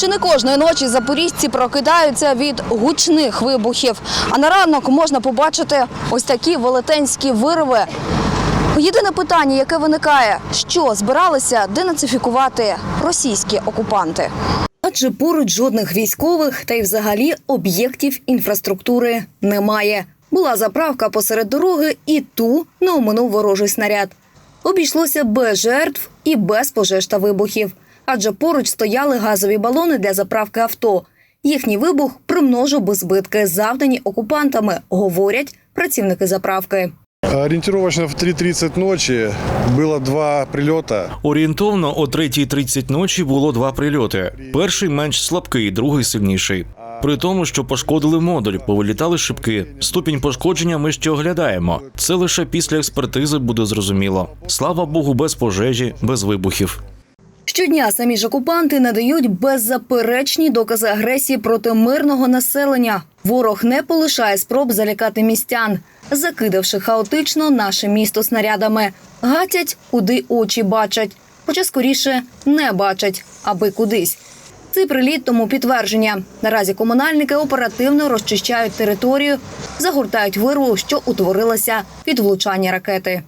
Чи не кожної ночі запоріжці прокидаються від гучних вибухів? А на ранок можна побачити ось такі велетенські вирви. Єдине питання, яке виникає, що збиралися денацифікувати російські окупанти. Адже поруч жодних військових та й взагалі об'єктів інфраструктури немає. Була заправка посеред дороги, і ту не оминув ворожий снаряд. Обійшлося без жертв і без пожеж та вибухів. Адже поруч стояли газові балони для заправки авто. Їхній вибух примножив би збитки, завдані окупантами, говорять працівники заправки. Ориентировочно в 3.30 ночи было два прилета. Орієнтовно о 3.30 ночі було два прильоти. Перший менш слабкий, другий сильніший. При тому, що пошкодили модуль, повилітали шибки. Ступінь пошкодження ми ще оглядаємо. Це лише після експертизи буде зрозуміло. Слава Богу, без пожежі, без вибухів. Щодня самі ж окупанти надають беззаперечні докази агресії проти мирного населення. Ворог не полишає спроб залякати містян, закидавши хаотично наше місто снарядами. Гатять, куди очі бачать, хоча скоріше не бачать, аби кудись. Цей приліт тому підтвердження. Наразі комунальники оперативно розчищають територію, загортають вирву, що утворилася від влучання ракети.